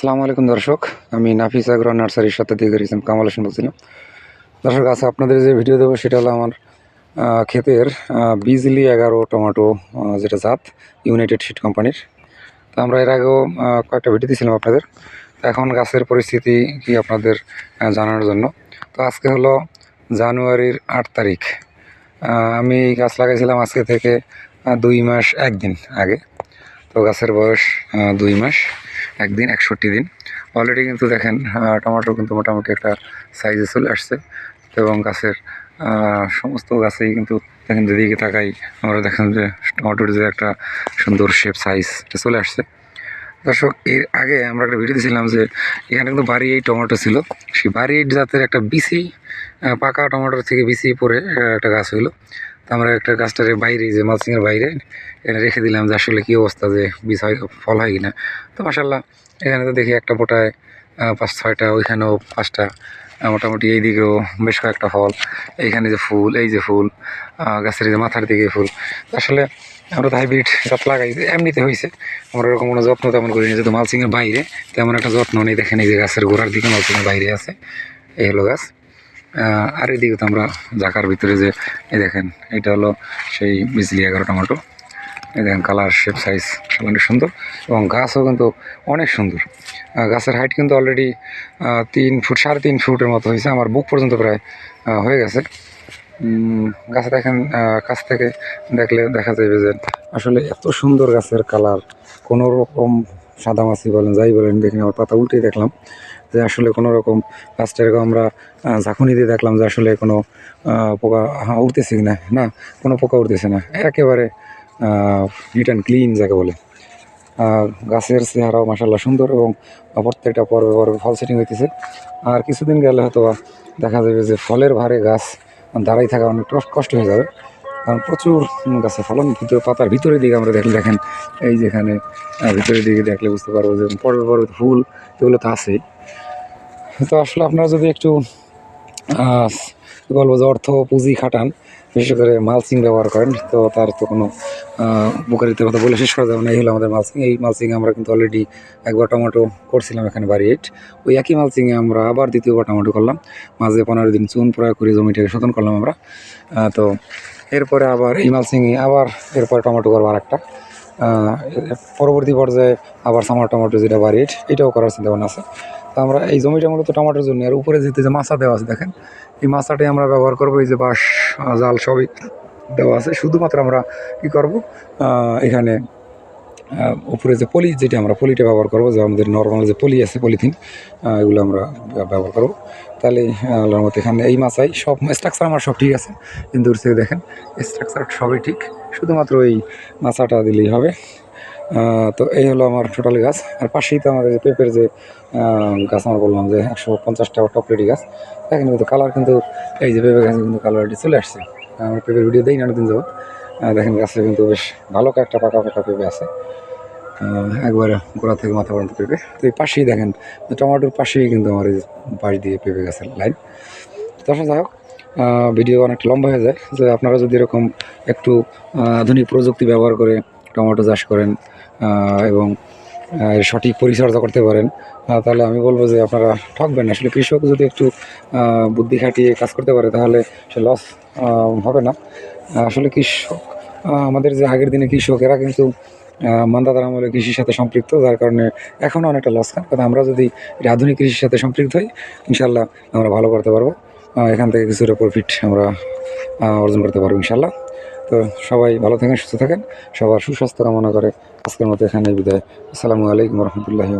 আসসালামু আলাইকুম দর্শক, আমি নাফিস আগ্রহ নার্সারির দিয়ে গেছিলাম কামাল হোসেন বলছিলাম। দর্শক আচ্ছা আপনাদের যে ভিডিও দেবো সেটা হলো আমার ক্ষেতের বিজলি এগারো টমেটো যেটা জাত ইউনাইটেড সিড কোম্পানির তো আমরা এর আগেও কয়েকটা ভিডিও দিয়েছিলাম আপনাদের। এখন গাছের পরিস্থিতি কি আপনাদের জানানোর জন্য? তো আজকে হলো জানুয়ারির আট তারিখ। আমি গাছ লাগাইছিলাম আজকে থেকে দুই মাস একদিন আগে। তো গাছের বয়স দুই মাস। একদিন, একষট্টি দিন। অলরেডি কিন্তু দেখেন টমেটো কিন্তু মোটামুটি একটা সাইজে চলে আসছে এবং গাছের সমস্ত গাছেই কিন্তু দেখেন যেদিকে তাকাই, আমরা দেখেন যে টমেটোর যে একটা সুন্দর শেপ সাইজ চলে আসছে। দর্শক, এর আগে আমরা একটা ভিডিও দিয়েছিলাম যে এখানে কিন্তু বাড়ি এই টমেটো ছিল। সেই বাড়ি জাতের একটা বিসি পাকা টমেটোর থেকে বিসি পরে একটা গাছ হইল। আমরা একটা গাছটার বাইরে, যে মালসিংয়ের বাইরে এখানে রেখে দিলাম যে আসলে কী অবস্থা, যে বীজ হয়, ফল হয় কিনা। তো মাসাল্লাহ এখানে তো দেখি একটা পোটায় পাঁচ, ছয়টা, ওইখানেও পাঁচটা মোটামুটি এই দিকেও বেশ কয়েকটা ফল। এইখানে যে ফুল, এই যে ফুল গাছের যে মাথার দিকে ফুল। আসলে আমরা তো হাইব্রিড গাছ লাগাই এমনিতে হয়েছে আমরা ওরকম কোনো যত্ন তেমন করিনি, যেহেতু মালসিংয়ের বাইরে, তেমন একটা যত্ন নেই। দেখেন এই যে গাছের গোড়ার দিকে মালসিংয়ের বাইরে আছে, এই হলো গাছ। আর এদিকে তো আমরা জাকার ভিতরে যে, এই দেখেন, এটা হলো সেই বিজলি এগারো টমেটো। এই দেখেন কালার শেপ সাইজ অনেক সুন্দর এবং গাছও কিন্তু অনেক সুন্দর। গাছের হাইট কিন্তু অলরেডি তিন ফুট, সাড়ে তিন ফুটের মতো হয়েছে। আমার বুক পর্যন্ত প্রায় হয়ে গেছে। গাছে দেখেন কাছ থেকে দেখলে দেখা যাবে যে আসলে এত সুন্দর গাছের কালার কোনো রকম সাদামাছি বলেন, যাই বলেন দেখেন আমার পাতা উল্টেই দেখলাম যে আসলে কোনো রকম এরকম আমরা ঝাঁকুনি দিয়ে দেখলাম যে আসলে কোনো পোকা হ্যাঁ উঠতেছে না? না, কোনো পোকা উঠতেছে না। একেবারে নিট অ্যান্ড ক্লিন যাকে বলে। গাছের চেহারাও মাসাল্লাহ সুন্দর এবং প্রত্যেকটা পর্বে পর্বে ফল সেটিং হইতেছে। আর কিছুদিন গেলে হয়তো দেখা যাবে যে ফলের ভারে গাছ দাঁড়াই থাকা অনেক কষ্ট হয়ে যাবে। কারণ প্রচুর গাছে ফলন ভিতরে পাতার ভিতরের দিকে আমরা দেখলে দেখেন, এই যেখানে ভিতরের দিকে দেখলে বুঝতে পারব যে পর্বে পর্বে ফুল, এগুলো তো আছেই। তো আসলে আপনারা যদি একটু বলব যে অর্থ পুঁজি খাটান, বিশেষ করে মালসিং ব্যবহার করেন, তো তার তো কোনো উপকারিতার কথা বলে শেষ করা যাবে না। এই হলো আমাদের মালসিং এই মালসিং আমরা কিন্তু অলরেডি একবার টমেটো করছিলাম এখানে বাড়ি এইট ওই একই মালসিংয়ে আমরা আবার দ্বিতীয়বার টমেটো করলাম। মাঝে পনেরো দিন চুন প্রয়োগ করে জমিটাকে শোধন করলাম আমরা। তো এরপরে আবার এই মালসিংয়ে আবার এরপরে টমেটো করব আর একটা পরবর্তী পর্যায়ে আবার সামার টমেটো যেটা বাড়িট এটাও করার চিন্তা ভাবনা আছে। তো আমরা এই জমিটা মূলত টমেটোর জন্য আর উপরে যেতে যে মাছা দেওয়া আছে, দেখেন, এই মাছাটাই আমরা ব্যবহার করব, এই যে বাঁশ, জাল সবই দেওয়া আছে। শুধুমাত্র আমরা কি করব এখানে উপরে যে পলি, যেটা আমরা পলিটা ব্যবহার করব, যে আমাদের নর্মাল যে পলি আছে পলিথিন এগুলো আমরা ব্যবহার করব। তাহলে আল্লাহর মতো এখানে এই মাছাই সব স্ট্রাকচার আমার সব ঠিক আছে। কিন্তু দূর থেকে দেখেন স্ট্রাকচার সবই ঠিক। শুধুমাত্র এই মাছাটা দিলেই হবে। তো এই হলো আমার টোটাল গাছ। আর পাশেই তো আমাদের পেঁপের যে গাছ আমরা বললাম যে একশো পঞ্চাশটা টপ রেডি গাছ। দেখেন কিন্তু কালার কিন্তু, এই যে পেঁপে গাছে কিন্তু কালারটি চলে আসছে। আমি পেঁপের ভিডিও দিই না, অনেকদিন যাব দেখেন গাছটা কিন্তু বেশ ভালো কয়েকটা পাকা পাকা পেঁপে আছে। একবারে গোড়া থেকে মাথা পর্যন্ত পেঁপে। তো এই পাশেই দেখেন টমাটোর পাশেই কিন্তু আমার এই পাশ দিয়ে পেঁপে গাছের লাইন। তারপর যাই হোক ভিডিও অনেকটা লম্বা হয়ে যায়। যে আপনারা যদি এরকম একটু আধুনিক প্রযুক্তি ব্যবহার করে টমেটো চাষ করেন এবং সঠিক পরিচর্যা করতে পারেন তাহলে আমি বলব যে আপনারা ঠকবেন আসলে কৃষক যদি একটু বুদ্ধি খাটিয়ে কাজ করতে পারে তাহলে সে লস হবে না। আসলে কৃষক আমাদের যে আগের দিনে কৃষক এরা কিন্তু আহ, মান্দাতার আমলে কৃষির সাথে সম্পৃক্ত যার কারণে এখনও অনেকটা লস খান। কিন্তু আমরা যদি আধুনিক কৃষির সাথে সম্পৃক্ত হই ইনশাল্লাহ আমরা ভালো করতে পারব। এখান থেকে কিছুটা প্রফিট আমরা অর্জন করতে পারব ইনশাল্লাহ তো সবাই ভালো থাকেন সুস্থ থাকেন। সবার সুস্বাস্থ্য কামনা করে আজকের মতো এখানে বিদায়। আসসালামু আলাইকুম রহমতুল্লাহি